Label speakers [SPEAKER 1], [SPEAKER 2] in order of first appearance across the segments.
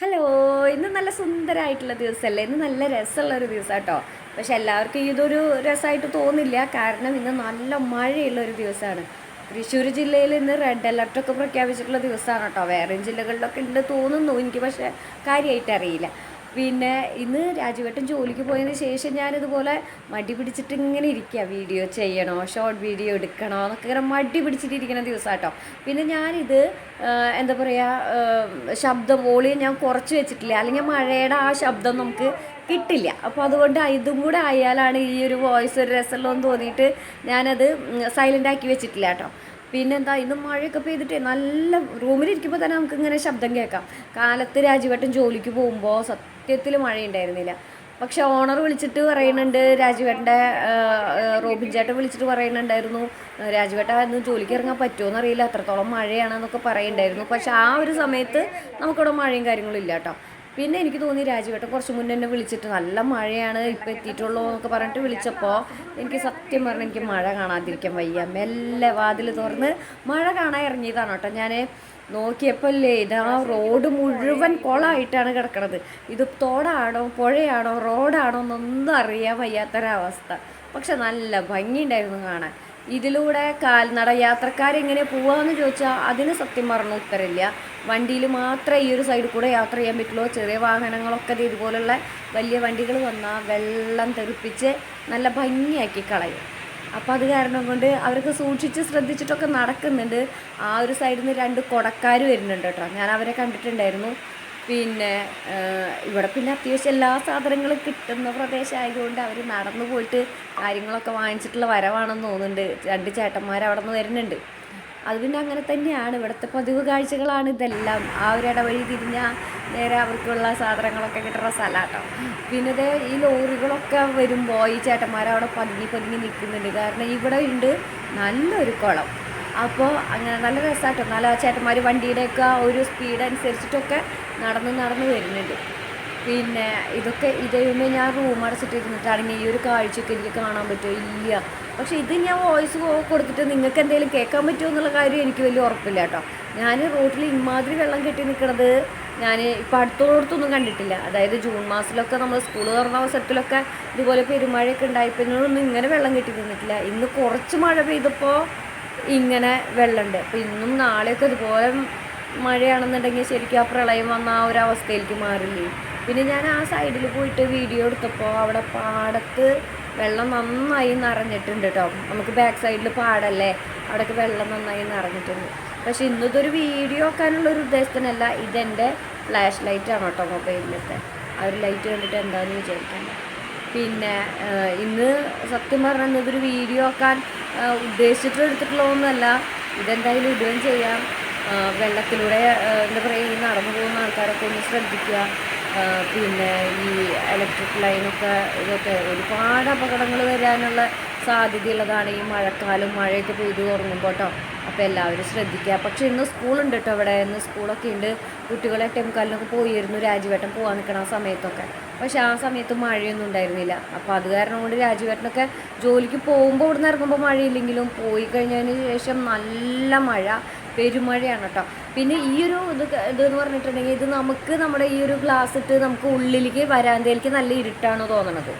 [SPEAKER 1] Hello ഇന്ന് നല്ല സുന്ദരമായിട്ടുള്ള ദിവസമല്ലേ ഇന്ന് നല്ല രസമുള്ളൊരു ദിവസം കേട്ടോ പക്ഷെ എല്ലാവർക്കും ഇതൊരു രസമായിട്ട് തോന്നില്ല. കാരണം ഇന്ന് നല്ല മഴയുള്ള ഒരു ദിവസമാണ് തൃശ്ശൂർ ജില്ലയിൽ ഇന്ന് റെഡ് അലർട്ടൊക്കെ പ്രഖ്യാപിച്ചിട്ടുള്ള ദിവസമാണ് കേട്ടോ. വേറെ ജില്ലകളിലൊക്കെ ഉണ്ട് തോന്നുന്നു. എനിക്ക് പക്ഷേ കാര്യമായിട്ട് അറിയില്ല പിന്നെ ഇന്ന് രാജുവേട്ടൻ ജോലിക്ക് പോയതിന് ശേഷം ഞാനിതുപോലെ മടി പിടിച്ചിട്ട് ഇങ്ങനെ ഇരിക്കുക വീഡിയോ ചെയ്യണോ? ഷോർട്ട് വീഡിയോ എടുക്കണോ? എന്നൊക്കെ ഇങ്ങനെ മടി പിടിച്ചിട്ടിരിക്കുന്ന ദിവസം കേട്ടോ പിന്നെ ഞാനിത് എന്താ പറയുക ശബ്ദം വോളിയം ഞാൻ കുറച്ച് വെച്ചിട്ടില്ല. അല്ലെങ്കിൽ മഴയുടെ ആ ശബ്ദം നമുക്ക് കിട്ടില്ല. അപ്പോൾ അതുകൊണ്ട് ഇതും കൂടെ ആയാലാണ് ഈ ഒരു വോയിസ് ഒരു രസമുള്ളതെന്ന് തോന്നിയിട്ട് ഞാനത് സൈലന്റ് ആക്കി വെച്ചിട്ടില്ല കേട്ടോ. പിന്നെന്താ ഇന്ന് മഴയൊക്കെ പെയ്തിട്ടേ നല്ല റൂമിലിരിക്കുമ്പോൾ തന്നെ നമുക്ക് ഇങ്ങനെ ശബ്ദം കേൾക്കാം. കാലത്ത് രാജുവേട്ടൻ ജോലിക്ക് പോകുമ്പോൾ സത്യത്തിൽ മഴയുണ്ടായിരുന്നില്ല. പക്ഷെ ഓണർ വിളിച്ചിട്ട് പറയുന്നുണ്ട് രാജുവേട്ടന്റെ റോബിൻ ചേട്ടൻ വിളിച്ചിട്ട് പറയുന്നുണ്ടായിരുന്നു രാജുവേട്ട ഇന്ന് ജോലിക്ക് ഇറങ്ങാൻ പറ്റുമോ എന്നറിയില്ല അത്രത്തോളം മഴയാണെന്നൊക്കെ പറയുന്നുണ്ടായിരുന്നു. പക്ഷെ ആ ഒരു സമയത്ത് നമുക്കിവിടെ മഴയും കാര്യങ്ങളും ഇല്ല കേട്ടോ പിന്നെ എനിക്ക് തോന്നി രാജുവേട്ടൻ കുറച്ച് മുന്നേ എന്നെ വിളിച്ചിട്ട് നല്ല മഴയാണ് ഇപ്പോൾ എത്തിയിട്ടുള്ളൂ എന്നൊക്കെ പറഞ്ഞിട്ട് വിളിച്ചപ്പോൾ എനിക്ക് സത്യം പറഞ്ഞാൽ എനിക്ക് മഴ കാണാതിരിക്കാൻ വയ്യ. മെല്ലെ വാതിൽ തുറന്ന് മഴ കാണാൻ ഇറങ്ങിയതാണ് കേട്ടോ ഞാൻ നോക്കിയപ്പോൾ അല്ലേ ഇതാ റോഡ് മുഴുവൻ കുളമായിട്ടാണ് കിടക്കണത്. ഇത് തോടാണോ പുഴയാണോ റോഡാണോ എന്നൊന്നും അറിയാൻ വയ്യാത്തൊരവസ്ഥ. പക്ഷെ നല്ല ഭംഗിയുണ്ടായിരുന്നു കാണാൻ. ഇതിലൂടെ കാൽനട യാത്രക്കാരെങ്ങനെ പോവാന്ന് ചോദിച്ചാൽ അതിന് സത്യം പറഞ്ഞ ഉത്തരമില്ല. വണ്ടിയിൽ മാത്രമേ ഈ ഒരു സൈഡിൽ കൂടെ യാത്ര ചെയ്യാൻ പറ്റുള്ളൂ. ചെറിയ വാഹനങ്ങളൊക്കെ ഇതുപോലുള്ള വലിയ വണ്ടികൾ വന്നാൽ വെള്ളം തെറിപ്പിച്ച് നല്ല ഭംഗിയാക്കി കളയും. അപ്പോൾ അത് കാരണം കൊണ്ട് അവർക്ക് സൂക്ഷിച്ച് ശ്രദ്ധിച്ചിട്ടൊക്കെ നടക്കുന്നുണ്ട്. ആ ഒരു സൈഡിൽ നിന്ന് രണ്ട് കൊടക്കാർ വരുന്നുണ്ട് കേട്ടോ. ഞാൻ അവരെ കണ്ടിട്ടുണ്ടായിരുന്നു. പിന്നെ ഇവിടെ പിന്നെ അത്യാവശ്യം എല്ലാ സാധനങ്ങളും കിട്ടുന്ന പ്രദേശമായതുകൊണ്ട് അവർ നടന്നു പോയിട്ട് കാര്യങ്ങളൊക്കെ വാങ്ങിച്ചിട്ടുള്ള വരവാണെന്ന് തോന്നുന്നുണ്ട്. രണ്ട് ചേട്ടന്മാർ അവിടെ നിന്ന് വരുന്നുണ്ട്. അത് പിന്നെ അങ്ങനെ തന്നെയാണ്. ഇവിടുത്തെ പതിവ് കാഴ്ചകളാണ് ഇതെല്ലാം. ആ ഒരു ഇടവഴി തിരിഞ്ഞാൽ നേരെ അവർക്കുള്ള സാധനങ്ങളൊക്കെ കിട്ടുന്ന സ്ഥലമാട്ടോ പിന്നെ ഇത് ഈ ലോറികളൊക്കെ വരുമ്പോൾ ഈ ചേട്ടന്മാരവിടെ പതുങ്ങി പതുങ്ങി നിൽക്കുന്നുണ്ട്. കാരണം ഇവിടെ ഉണ്ട് നല്ലൊരു കുളം. അപ്പോൾ അങ്ങനെ നല്ല രസമാട്ടോ നല്ല ചേട്ടന്മാർ വണ്ടിയുടെയൊക്കെ ആ ഒരു സ്പീഡ് അനുസരിച്ചിട്ടൊക്കെ നടന്ന് നടന്ന് വരുന്നുണ്ട്. പിന്നെ ഇതൊക്കെ ഇതേമേ ഞാൻ റൂം അടച്ചിട്ടിരുന്നിട്ടാണെങ്കിൽ ഈ ഒരു കാഴ്ചയൊക്കെ എനിക്ക് കാണാൻ പറ്റുമോ? ഇല്ല. പക്ഷേ ഇത് ഞാൻ വോയിസ് കൊടുത്തിട്ട് നിങ്ങൾക്ക് എന്തെങ്കിലും കേൾക്കാൻ പറ്റുമോ എന്നുള്ള കാര്യം എനിക്ക് വലിയ ഉറപ്പില്ല കേട്ടോ. ഞാൻ റോട്ടിൽ ഇമാതിരി വെള്ളം കെട്ടി നിൽക്കുന്നത് ഞാൻ ഇപ്പോൾ അടുത്തോടത്തൊന്നും കണ്ടിട്ടില്ല. അതായത് ജൂൺ മാസത്തിലൊക്കെ നമ്മൾ സ്കൂൾ തുറന്ന അവസരത്തിലൊക്കെ ഇതുപോലെ പെരുമഴയൊക്കെ ഒന്നും ഇങ്ങനെ വെള്ളം കെട്ടി നിന്നിട്ടില്ല. ഇന്ന് കുറച്ച് മഴ പെയ്തപ്പോൾ ഇങ്ങനെ വെള്ളമുണ്ട് അപ്പോൾ ഇന്നും നാളെയൊക്കെ ഇതുപോലെ മഴയാണെന്നുണ്ടെങ്കിൽ ശരിക്കും ആ പ്രളയം വന്ന ആ ഒരു അവസ്ഥയിലേക്ക് മാറില്ലേ? പിന്നെ ഞാൻ ആ സൈഡിൽ പോയിട്ട് വീഡിയോ എടുത്തപ്പോൾ അവിടെ പാടത്ത് വെള്ളം നന്നായി നിറഞ്ഞിട്ടുണ്ട് കേട്ടോ നമുക്ക് ബാക്ക് സൈഡിൽ പാടല്ലേ? അവിടെയൊക്കെ വെള്ളം നന്നായി നിറഞ്ഞിട്ടുണ്ട്. പക്ഷെ ഇന്നതൊരു വീഡിയോ ആക്കാനുള്ള ഒരു ഉദ്ദേശത്തിനല്ല ഇതെന്റെ ഫ്ലാഷ് ലൈറ്റാണ് കേട്ടോ മൊബൈലിലത്തെ. ആ ഒരു ലൈറ്റ് കണ്ടിട്ട് എന്താണെന്ന് വിചാരിക്കണ്ട പിന്നെ ഇന്ന് സത്യം പറഞ്ഞാൽ ഇതൊരു വീഡിയോ ആക്കാൻ ഉദ്ദേശിച്ചിട്ട് എടുത്തിട്ടുള്ളതൊന്നുമല്ല ഇതെന്തായാലും ഇടുകയും ചെയ്യാം. വെള്ളത്തിലൂടെ എന്താ പറയുക ഈ നടന്നു പോകുന്ന ആൾക്കാരൊക്കെ ഒന്ന് ശ്രദ്ധിക്കുക. പിന്നെ ഈ ഇലക്ട്രിക് ലൈനൊക്കെ ഇതൊക്കെ ഒരുപാട് അപകടങ്ങൾ വരാനുള്ള സാധ്യതയുള്ളതാണ് ഈ മഴക്കാലം. മഴയൊക്കെ പെയ്തു തുടങ്ങുമ്പോൾ കേട്ടോ അപ്പോൾ എല്ലാവരും ശ്രദ്ധിക്കുക. പക്ഷേ ഇന്ന് സ്കൂളുണ്ട് കേട്ടോ ഇവിടെ. ഇന്ന് സ്കൂളൊക്കെ ഉണ്ട്. കുട്ടികളെ ടെംകാലിനൊക്കെ പോയിരുന്നു. രാജുവേട്ടൻ പോകാൻ നിൽക്കണം ആ സമയത്തൊക്കെ. പക്ഷേ ആ സമയത്ത് മഴയൊന്നും ഉണ്ടായിരുന്നില്ല. അപ്പോൾ അത് കാരണം കൊണ്ട് രാജുവേട്ടനൊക്കെ ജോലിക്ക് പോകുമ്പോൾ ഇവിടെ നിന്ന് ഇറങ്ങുമ്പോൾ മഴയില്ലെങ്കിലും പോയി കഴിഞ്ഞതിന് ശേഷം നല്ല മഴ. പെരുമഴയാണ് കേട്ടോ. പിന്നെ ഈ ഒരു ഇത് ഇത് ഇതെന്ന് പറഞ്ഞിട്ടുണ്ടെങ്കിൽ ഇത് നമുക്ക് നമ്മുടെ ഈ ഒരു ഗ്ലാസ് ഇട്ട് നമുക്ക് ഉള്ളിലേക്ക് വരാന്തയിലേക്ക് നല്ല ഇരുട്ടാണ് തോന്നണത്.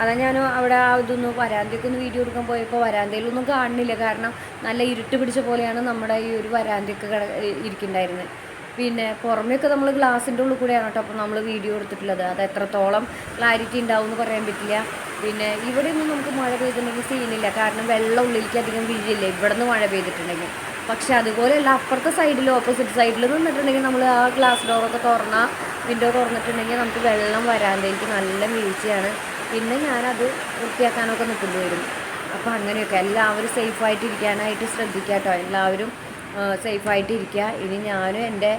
[SPEAKER 1] അതാ ഞാൻ അവിടെ ഇതൊന്ന് വരാന്തയ്ക്ക് ഒന്ന് വീഡിയോ എടുക്കാൻ പോയപ്പോൾ വരാന്തയിലൊന്നും കാണുന്നില്ല. കാരണം നല്ല ഇരുട്ട് പിടിച്ച പോലെയാണ് നമ്മുടെ ഈ ഒരു വരാന്തയൊക്കെ കിട ഇരിക്കുന്നുണ്ടായിരുന്നത് പിന്നെ പുറമെയൊക്കെ നമ്മൾ ഗ്ലാസിന്റെ ഉള്ളിൽ കൂടെയാണ് കേട്ടോ അപ്പോൾ നമ്മൾ വീഡിയോ എടുത്തിട്ടുള്ളത്. അത് എത്രത്തോളം ക്ലാരിറ്റി ഉണ്ടാവും എന്ന് പറയാൻ പറ്റില്ല. പിന്നെ ഇവിടെ ഒന്നും നമുക്ക് മഴ പെയ്തിട്ടുണ്ടെങ്കിൽ സീനില്ല കാരണം വെള്ളം ഉള്ളിലേക്ക് അധികം വീഴില്ല. ഇവിടെ നിന്ന് മഴ പെയ്തിട്ടുണ്ടെങ്കിൽ. പക്ഷെ അതുപോലെയല്ല അപ്പുറത്തെ സൈഡിൽ ഓപ്പോസിറ്റ് സൈഡിൽ നിന്നിട്ടുണ്ടെങ്കിൽ നമ്മൾ ആ ഗ്ലാസ് ഡോറൊക്കെ തുറന്ന വിൻഡോ തുറന്നിട്ടുണ്ടെങ്കിൽ നമുക്ക് വെള്ളം വരാന്തേക്ക് നല്ല വീഴ്ചയാണ്. പിന്നെ ഞാനത് വൃത്തിയാക്കാനൊക്കെ നിൽക്കേണ്ടി വരും. അപ്പോൾ അങ്ങനെയൊക്കെ. എല്ലാവരും സേഫായിട്ട് ഇരിക്കാനായിട്ട് ശ്രദ്ധിക്കുക കേട്ടോ എല്ലാവരും സേഫായിട്ട് ഇരിക്കുക ഇനി ഞാനും എന്റെ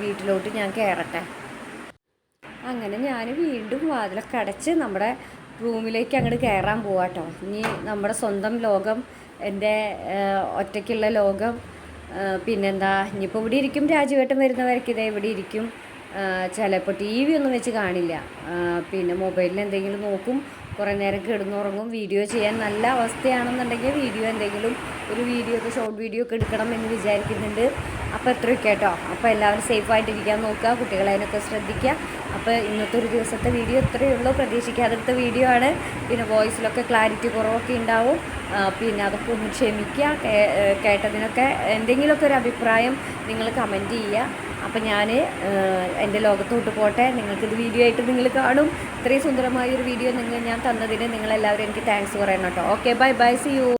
[SPEAKER 1] വീട്ടിലോട്ട് ഞാൻ കയറട്ടെ അങ്ങനെ ഞാൻ വീണ്ടും വാതിലൊക്കെ അടച്ച് നമ്മുടെ റൂമിലേക്ക് അങ്ങോട്ട് കയറാൻ പോവാട്ടോ ഇനി നമ്മുടെ സ്വന്തം ലോകം എന്റെ ഒറ്റയ്ക്കുള്ള ലോകം പിന്നെന്താ ഇനിയിപ്പോൾ ഇവിടെ ഇരിക്കും രാജുവേട്ടൻ വരുന്നവരൊക്കെ ഇതേ ഇവിടെ ഇരിക്കും. ചിലപ്പോൾ ടി വി ഒന്നും വെച്ച് കാണില്ല. പിന്നെ മൊബൈലിൽ എന്തെങ്കിലും നോക്കും കുറേ നേരം കിടന്നുറങ്ങും. വീഡിയോ ചെയ്യാൻ നല്ല അവസ്ഥയാണെന്നുണ്ടെങ്കിൽ വീഡിയോ എന്തെങ്കിലും ഒരു വീഡിയോ ഒക്കെ ഷോർട്ട് വീഡിയോ ഒക്കെ എടുക്കണം എന്ന് വിചാരിക്കുന്നുണ്ട്. അപ്പോൾ എത്രയൊക്കെ കേട്ടോ. അപ്പോൾ എല്ലാവരും സേഫായിട്ടിരിക്കാൻ നോക്കുക. കുട്ടികളെ അതിനൊക്കെ ശ്രദ്ധിക്കുക. അപ്പോൾ ഇന്നത്തെ ഒരു ദിവസത്തെ വീഡിയോ ഇത്രയേ ഉള്ളൂ. പ്രതീക്ഷിക്കാതെടുത്ത വീഡിയോ ആണ്. പിന്നെ വോയിസിലൊക്കെ ക്ലാരിറ്റി കുറവൊക്കെ ഉണ്ടാവും. പിന്നെ അതൊക്കെ ഒന്ന് ക്ഷമിക്കുക. കേട്ടതിനൊക്കെ എന്തെങ്കിലുമൊക്കെ ഒരു അഭിപ്രായം നിങ്ങൾ കമന്റ് ചെയ്യുക. അപ്പം ഞാൻ എന്റെ ലോകത്തോട്ട് പോട്ടെ. നിങ്ങൾക്കിത് വീഡിയോ ആയിട്ട് നിങ്ങൾ കാണും. ഇത്രയും സുന്ദരമായ ഒരു വീഡിയോ നിങ്ങൾ ഞാൻ തന്നതിന് നിങ്ങളെല്ലാവരും എനിക്ക് താങ്ക്സ് പറയണം കേട്ടോ. Okay bye bye see you